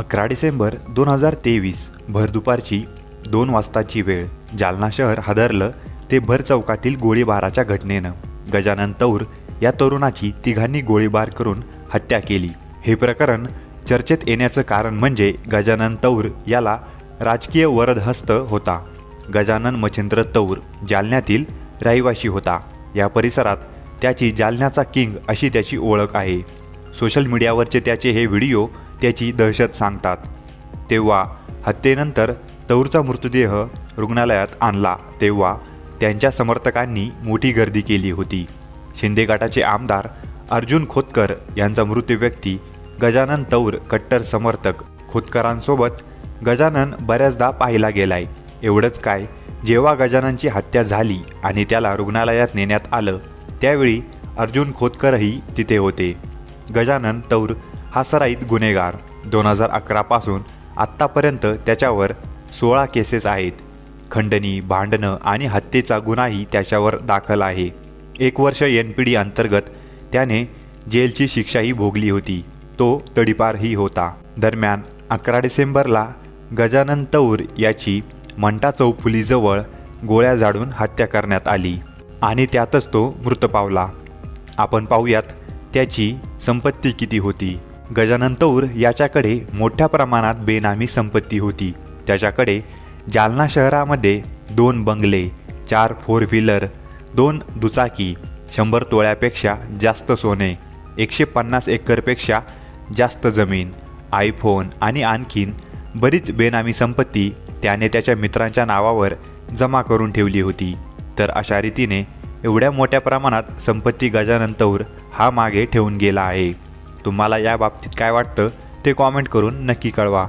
अकरा डिसेंबर दोन हजार तेवीस भर दुपारची दोन वाजताची वेळ. जालना शहर हादरलं ते भर चौकातील गोळीबाराच्या घटनेनं. गजानन तौर या तरुणाची तिघांनी गोळीबार करून हत्या केली. हे प्रकरण चर्चेत येण्याचं कारण म्हणजे गजानन तौर याला राजकीय वरदहस्त होता. गजानन मच्छिंद्र तौर जालन्यातील रहिवाशी होता. या परिसरात त्याची जालन्याचा किंग अशी त्याची ओळख आहे. सोशल मीडियावरचे त्याचे हे व्हिडिओ त्याची दहशत सांगतात. तेव्हा हत्येनंतर तौरचा मृतदेह रुग्णालयात आणला. तेव्हा त्यांच्या समर्थकांनी मोठी गर्दी केली होती. शिंदे गटाचे आमदार अर्जुन खोतकर यांचा मृत व्यक्ती गजानन तौर कट्टर समर्थक खोतकरांसोबत गजानन बऱ्याचदा पाहिला गेलाय. एवढंच काय जेव्हा गजाननची हत्या झाली आणि त्याला रुग्णालयात नेण्यात आलं त्यावेळी अर्जुन खोतकरही तिथे होते. गजानन तौर हा सराईत गुन्हेगार. दोन हजार अकरापासून आत्तापर्यंत त्याच्यावर सोळा केसेस आहेत. खंडणी भांडणं आणि हत्येचा गुन्हाही त्याच्यावर दाखल आहे. एक वर्ष एन पी डी अंतर्गत त्याने जेलची शिक्षाही भोगली होती. तो तडीपारही होता. दरम्यान अकरा डिसेंबरला गजानन तौर याची मंटा चौफुलीजवळ गोळ्या झाडून हत्या करण्यात आली आणि त्यातच तो मृत पावला. आपण पाहूयात त्याची संपत्ती किती होती. गजानन तौर याच्याकडे मोठ्या प्रमाणात बेनामी संपत्ती होती. त्याच्याकडे जालना शहरामध्ये दोन बंगले चार फोर व्हीलर दोन दुचाकी शंभर तोळ्यापेक्षा जास्त सोने एकशे पन्नास एकरपेक्षा जास्त जमीन आयफोन आणि आणखीन बरीच बेनामी संपत्ती त्याने त्याच्या मित्रांच्या नावावर जमा करून ठेवली होती. तर अशा रीतीने एवढ्या मोठ्या प्रमाणात संपत्ती गजानन तौर हा मागे ठेवून गेला आहे. तुम्हाला या बाबतीत काय वाटतं ते कॉमेंट करून नक्की कळवा.